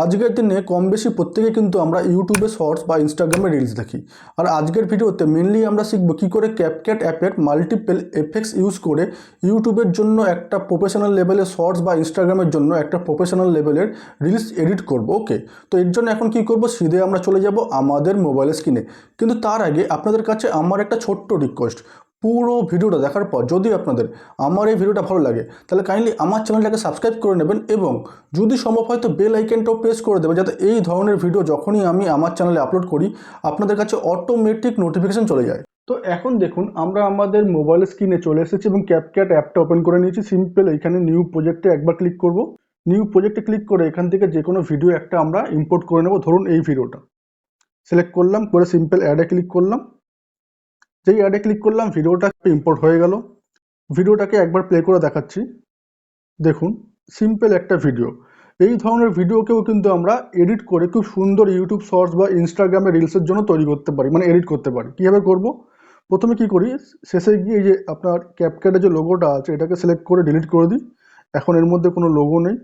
আজকের দিনে কম বেশি প্রত্যেকে কিন্তু আমরা ইউটিউবে শর্টস বা ইনস্টাগ্রামে রিলস দেখি। আর আজকের ভিডিওতে মেনলি আমরা শিখব কী করে ক্যাপক্যাট অ্যাপের মাল্টিপল এফেক্টস ইউজ করে ইউটিউবের জন্য একটা প্রফেশনাল লেভেলের শর্টস বা ইনস্টাগ্রামের জন্য একটা প্রফেশনাল লেভেলের রিলস এডিট করব ওকে তো এর জন্য এখন কি করব? সিধে আমরা চলে যাব আমাদের মোবাইলের স্ক্রিনে কিন্তু তার আগে আপনাদের কাছে আমার একটা ছোট্ট রিকোয়েস্ট পুরো ভিডিওটা দেখার পর যদি আপনাদের আমার এই ভিডিওটা ভালো লাগে, তাহলে কাইন্ডলি আমার চ্যানেলটাকে সাবস্ক্রাইব করে নেবেন এবং যদি সম্ভব হয় তো বেল আইকনটাও প্রেস করে দেবেন যাতে এই ধরনের ভিডিও যখনই আমি আমার চ্যানেলে আপলোড করি, আপনাদের কাছে অটোমেটিক নোটিফিকেশন চলে যায়। তো এখন দেখুন, আমরা আমাদের মোবাইল স্ক্রিনে চলে এসেছি এবং ক্যাপক্যাট অ্যাপটা ওপেন করে নিয়েছি। সিম্পল এখানে নিউ প্রজেক্টে একবার ক্লিক করব। নিউ প্রজেক্টে ক্লিক করে এখান থেকে যে কোনো ভিডিও একটা আমরা ইম্পোর্ট করে নেব। ধরুন এই ভিডিওটা সিলেক্ট করলাম, করে সিম্পল অ্যাডে ক্লিক করলাম। যেই অ্যাডে ক্লিক করলাম ভিডিওটা ইম্পোর্ট হয়ে গেল। ভিডিওটাকে একবার প্লে করে দেখাচ্ছি। দেখুন সিম্পল একটা ভিডিও এই ধরনের ভিডিওকেও কিন্তু আমরা এডিট করে খুব সুন্দর ইউটিউব শর্টস বা ইনস্টাগ্রামে রিলসের জন্য তৈরি করতে পারি মানে এডিট করতে পারি। কীভাবে করব? প্রথমে কি করি? শেষে গিয়ে যে আপনার ক্যাপক্যাটের যে লোগোটা আছে, এটাকে সিলেক্ট করে ডিলিট করে দিই। এখন এর মধ্যে কোনো লোগো নেই।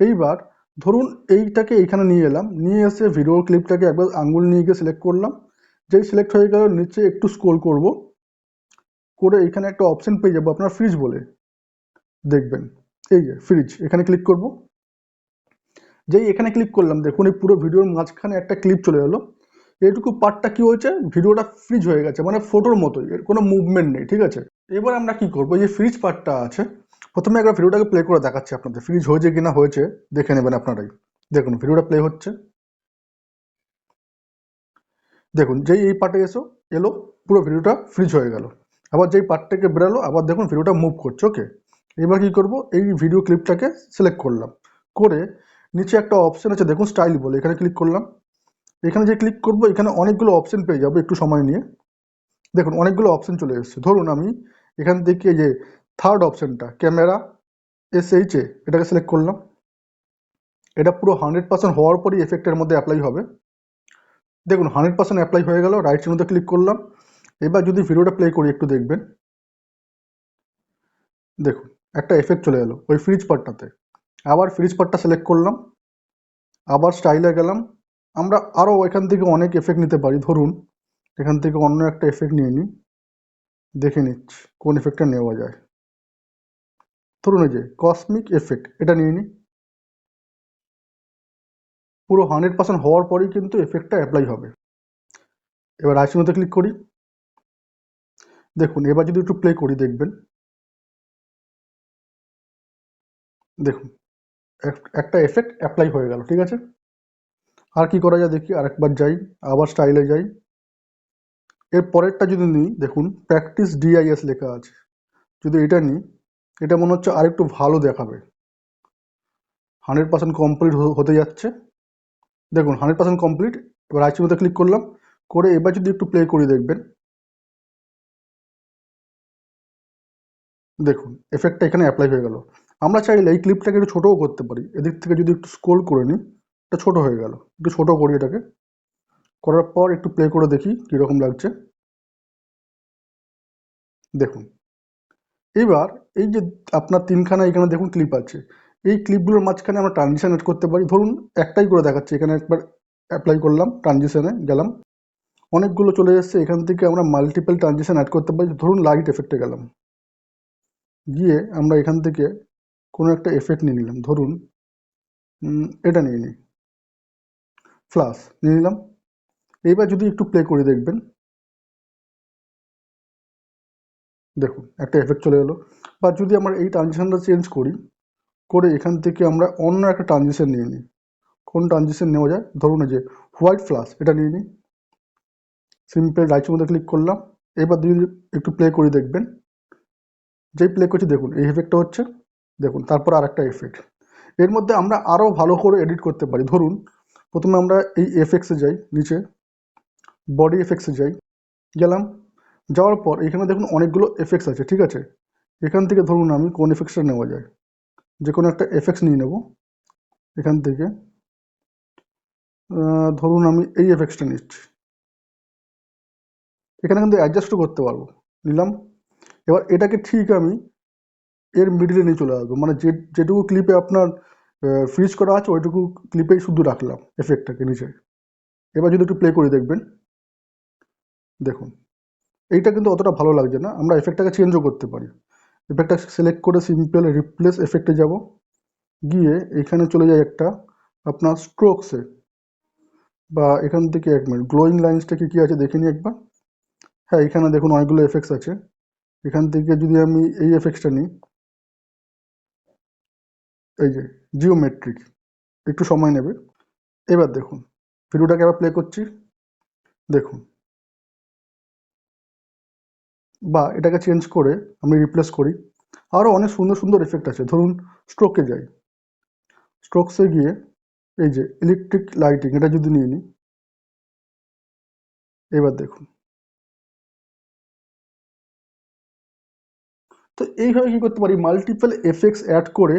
এইবার ধরুন এইটাকে এইখানে নিয়ে এলাম, নিয়ে এসে ভিডিও ক্লিপটাকে একবার আঙ্গুল নিয়ে গিয়ে সিলেক্ট করলাম। যেই সিলেক্ট হয়ে গেল, নিচে একটু স্ক্রোল করব। করে এখানে একটা অপশন পেয়ে যাব আপনার ফ্রিজ বলে। দেখবেন, এই যে ফ্রিজ এখানে ক্লিক করব। যেই এখানে ক্লিক করলাম, দেখুন এই পুরো ভিডিওর মাঝখানে একটা ক্লিপ চলে এলো। এইটুকু পার্টটা কি হয়েছে? ভিডিওটা ফ্রিজ হয়ে গেছে মানে ফটোর মতোই, এর কোনো মুভমেন্ট নেই, ঠিক আছে? এবার আমরা কি করব? যে ফ্রিজ পার্টটা আছে, প্রথমে একবার ভিডিওটাকে প্লে করে দেখাচ্ছি আপনাদের। ফ্রিজ হয়েছে কিনা হয়েছে, দেখে নেবেন আপনারাই। দেখুন ভিডিওটা প্লে হচ্ছে। দেখুন, যেই এই পার্টে এসো, এলো, পুরো ভিডিওটা ফ্রিজ হয়ে গেল। আবার যেই পার্ট থেকে বেরালো, আবার দেখুন ভিডিওটা মুভ করছে ওকে এবার কী করব? এই ভিডিও ক্লিপটাকে সিলেক্ট করলাম। করে নিচে একটা অপশন আছে, দেখুন স্টাইল বলে, এখানে ক্লিক করলাম। এখানে যে ক্লিক করব, এখানে অনেকগুলো অপশন পেয়ে যাব, একটু সময় নিয়ে। দেখুন, অনেকগুলো অপশন চলে এসেছে। ধরুন আমি এখান থেকে যে থার্ড অপশনটা ক্যামেরা এস এইচ এ এটাকে সিলেক্ট করলাম। এটা পুরো হান্ড্রেড পার্সেন্ট হওয়ার পরই এফেক্টের মধ্যে অ্যাপ্লাই হবে। দেখুন হান্ড্রেড পার্সেন্ট অ্যাপ্লাই হয়ে গেল রাইট চিহ্নতে ক্লিক করলাম। এবার যদি ভিডিওটা প্লে করি, একটু দেখবেন। দেখুন, একটা এফেক্ট চলে এলো, ওই ফ্রিজ পার্টটাতে আবার ফ্রিজ পার্টটা সিলেক্ট করলাম, আবার স্টাইলে গেলাম। আমরা আরও এখান থেকে অনেক এফেক্ট নিতে পারি, ধরুন, এখান থেকে অন্য একটা এফেক্ট নিয়ে নিই। দেখে নিচ্ছি, কোন এফেক্টটা নেওয়া যায়। ধরুন এই যে কসমিক এফেক্ট এটা নিয়ে নিই। পুরো হান্ড্রেড পার্সেন্ট হওয়ার পরেই কিন্তু এফেক্টটা অ্যাপ্লাই হবে। এবার আইসিনোতে ক্লিক করি। দেখুন, এবার যদি একটু প্লে করি, দেখবেন। দেখুন একটা এফেক্ট অ্যাপ্লাই হয়ে গেল, ঠিক আছে? আর কি করা যায় দেখি, আরেকবার যাই, আবার স্টাইলে যাই। এর পরেরটা যদি নিই, দেখুন প্র্যাকটিস ডিআইএস লেখা আছে। যদি এটা নিই, এটা মনে হচ্ছে আরেকটু ভালো দেখাবে। হান্ড্রেড পার্সেন্ট কমপ্লিট হতে যাচ্ছে। দেখুন হান্ড্রেড পার্সেন্ট কমপ্লিট এবার আইসিউতে ক্লিক করলাম, করে এবার যদি একটু প্লে করি দেখবেন। দেখুন এফেক্টটা এখানে অ্যাপ্লাই হয়ে গেল। আমরা চাইলে এই ক্লিপটাকে একটু ছোটোও করতে পারি। এদিক থেকে যদি একটু স্ক্রোল করে নিই, এটা ছোটো হয়ে গেল। একটু ছোটো করি এটাকে। করার পর একটু প্লে করে দেখি কীরকম লাগছে। দেখুন এবার এই যে আপনার তিনখানা এখানে দেখুন ক্লিপ আছে। এই ক্লিপগুলোর মাঝখানে আমরা ট্রানজিশন এড করতে পারি। ধরুন, একটাই করে দেখাচ্ছি। এখানে একবার অ্যাপ্লাই করলাম ট্রানজিশনে গেলাম। অনেকগুলো চলে এসছে। এখান থেকে আমরা মাল্টিপল ট্রানজিশন অ্যাড করতে পারি। ধরুন লাইট এফেক্টে গেলাম। গিয়ে আমরা এখান থেকে কোনো একটা এফেক্ট নিয়ে নিলাম। ধরুন এটা নিয়ে নিই। ফ্লাশ নিয়ে নিলাম। এইবার যদি একটু প্লে করে দেখবেন। দেখুন, একটা এফেক্ট চলে এলো। বা যদি আমরা এই ট্রানজিশনটা চেঞ্জ করি করে এখান থেকে আমরা অন্য একটা ট্রানজিশন নিয়ে নিই। কোন ট্রানজিশন নেওয়া যায়? ধরুন যে হোয়াইট ফ্লাশ এটা নিয়ে নিই। সিম্পল রাইটের মধ্যে ক্লিক করলাম। এবার যদি একটু প্লে করে দেখবেন। যেই প্লে করছি দেখুন, এই এফেক্টটা হচ্ছে, দেখুন, তারপর আর একটা এফেক্ট এর মধ্যে আমরা আরও ভালো করে এডিট করতে পারি। ধরুন, প্রথমে আমরা এই এফেক্টসে যাই, নিচে বডি এফেক্টসে যাই, গেলাম। যাওয়ার পর এখানে দেখুন অনেকগুলো এফেক্টস আছে, ঠিক আছে? এখান থেকে ধরুন আমি কোন এফেক্টসটা নেওয়া যায়? যে কোনো একটা এফেক্টস নিয়ে নেব, এখান থেকে। ধরুন আমি এই এফেক্টসটা নিচ্ছি। এখানে কিন্তু অ্যাডজাস্টও করতে পারব, নিলাম। এবার এটাকে ঠিক আমি এর মিডিলে নিয়ে চলে আসব মানে যে, যেটুকু ক্লিপে আপনার ফ্রিজ করা আছে, ওইটুকু ক্লিপেই শুধু রাখলাম এফেক্টটাকে নিচে। এবার যদি একটু প্লে করে দেখবেন, দেখুন। এইটা কিন্তু অতটা ভালো লাগছে না, আমরা এফেক্টটাকে চেঞ্জও করতে পারি। এফেক্টটা সিলেক্ট করে সিম্পল রিপ্লেস এফেক্টে যাব। গিয়ে এখানে চলে যায় একটা আপনার স্ট্রোকসে বা এখান থেকে এক মিনিট গ্লোয়িং লাইন্সটা কি কী আছে দেখে নিই একবার? হ্যাঁ এখানে দেখুন অনেকগুলো এফেক্টস আছে। এখান থেকে যদি আমি এই এফেক্টসটা নিই, এই যে জিওমেট্রিক একটু সময় নেবে। এবার দেখুন ভিডিওটাকে আবার প্লে করছি। দেখুন বা এটাকে চেঞ্জ করে আমি রিপ্লেস করি আরও অনেক সুন্দর সুন্দর এফেক্ট আছে। ধরুন স্ট্রোকে যাই। স্ট্রোকসে গিয়ে এই যে ইলেকট্রিক লাইটিং এটা যদি নিয়ে নিই এবার দেখুন। তো এইভাবে কি করতে পারি? মাল্টিপল এফেক্টস অ্যাড করে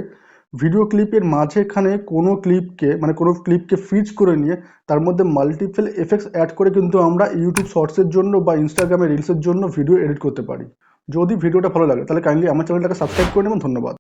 ভিডিও ক্লিপের মাঝেখানে কোনো ক্লিপকে মানে কোনো ক্লিপকে ফ্রিজ করে নিয়ে তার মধ্যে মাল্টিপল এফেক্টস অ্যাড করে কিন্তু আমরা ইউটিউব শর্টসের জন্য বা ইনস্টাগ্রামে রিলসের জন্য ভিডিও এডিট করতে পারি। যদি ভিডিওটা ভালো লাগে তাহলে কাইন্ডলি আমার চ্যানেলটাকে সাবস্ক্রাইব করে নেবেন, ধন্যবাদ।